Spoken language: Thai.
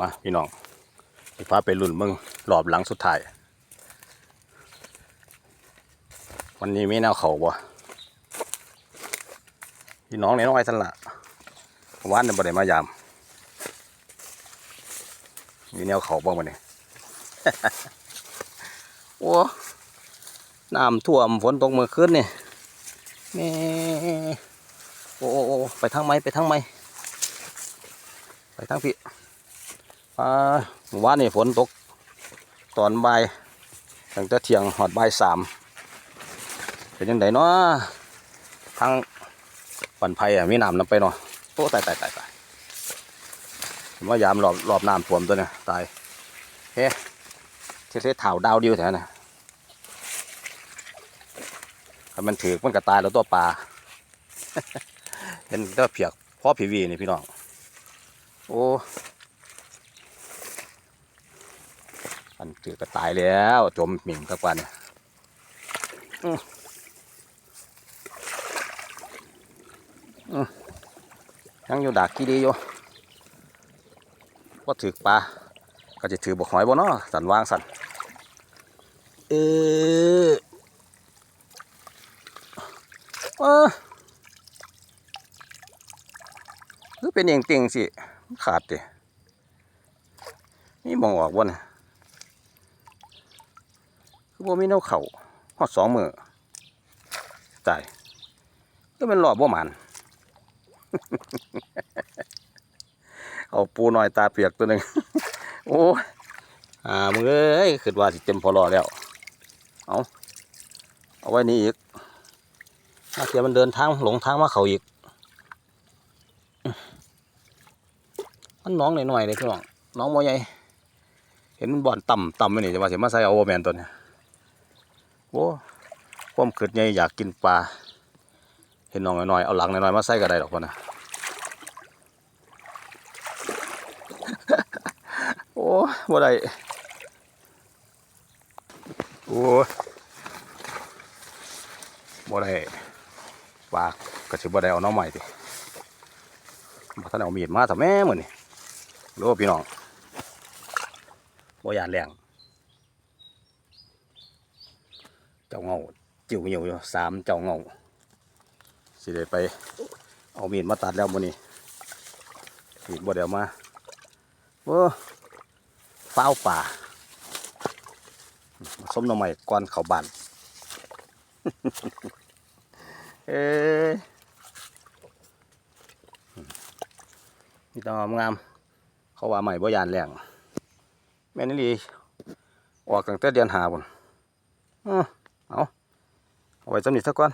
มาพี่น้องสิพาไปรุ่นเมืองรอบหลังสุดท้าย วันนี้มีแนวเขาบ่พี่น้องน้อยๆสั่นละวานนี่ยบ่ได้มายาม มีแนวเขาบ้างมาเนี่ยโอ้น้ำท่วมฝนตกเมื่อคืนนี่แม่โอ้โอ้โอ้ไปทางไหมไปทางไหมไปทางพี่ อ่าเมื่อวานนี่ฝนตกตอนบ่ายตั้งแต่เที่ยงหอดบ่ายสามเป็นยังไงเนาะทางปันไผ่อะมีน้ำน้ำไปเนาะโอ้ตายตายตายตายว่ายามรอบรอบน้ำท่วมตัวเนี่ยตายเฮ้เทเทเถ่าดาวดียวแถวน่ะถ้ามันถือมันก็ตายแล้วตัวปลาเห็นตัวเพียกพ่อผีวีนี่พี่น้องโอ้ อันถือก็ตายแล้วจมหมิ่นกับกันยังอยู่ดากกี่ดีอยู่ว่าถือปลาก็จะถือบกหอยบ่เนาะสันวางสันเออเออคือเป็นเองเติงสิขาดดินี่มองออกบ่เนี่ย คือบ่มีแนวเข่าฮอดสองมือตายก็เป็นรอบบ่หมันเอาปูหน่อยตาเปียกตัวหนึ่งโอ้อ่ามึงเอ้ยคิดว่าสิเต็มพอรอแล้ว เอาเอาไว้นี่อีกถ้าเทียมันเดินทางหลงทางมาเขาอีก มันน้องหน่อยๆเลยพี่น้องน้องมอใหญ่เห็นมันบ่อนต่ำต่ำไปนี่จะมาเสียมาใส่เอาโอแมนตัวเนี้ย โอ้ความขืดใหญ่อยากกินปลา เห็นน้องน้อยๆเอาหลังน้อยๆมาใส่ก็ได้หรอกพ่นนะโอ้บ่ได้โอ้บ่ได้ปลาก็สิบ่ได้เอาน้องใหม่ติบ่ทันเอามีดมาซะแม่มื้อนี่โลพี่น้องบ่ยานแรง เจ้าเงาจิ๋วเหนียวอยู่สามเจ้าเงาสิได้ไป เอามีดมาตัดแล้วมื้อนี้มีดบ่เดี๋ยวมาโอ้ฟ้าวป่าสมหน่อไม้ก่อนเขาบานเอ้ยนี่ต้องงามๆเขาว่าใหม่บ่ยานแรงแม่นี่ลีออกตั้งแต่เดือนหาบุนเอ เอาไว้สำนิทซะก่อน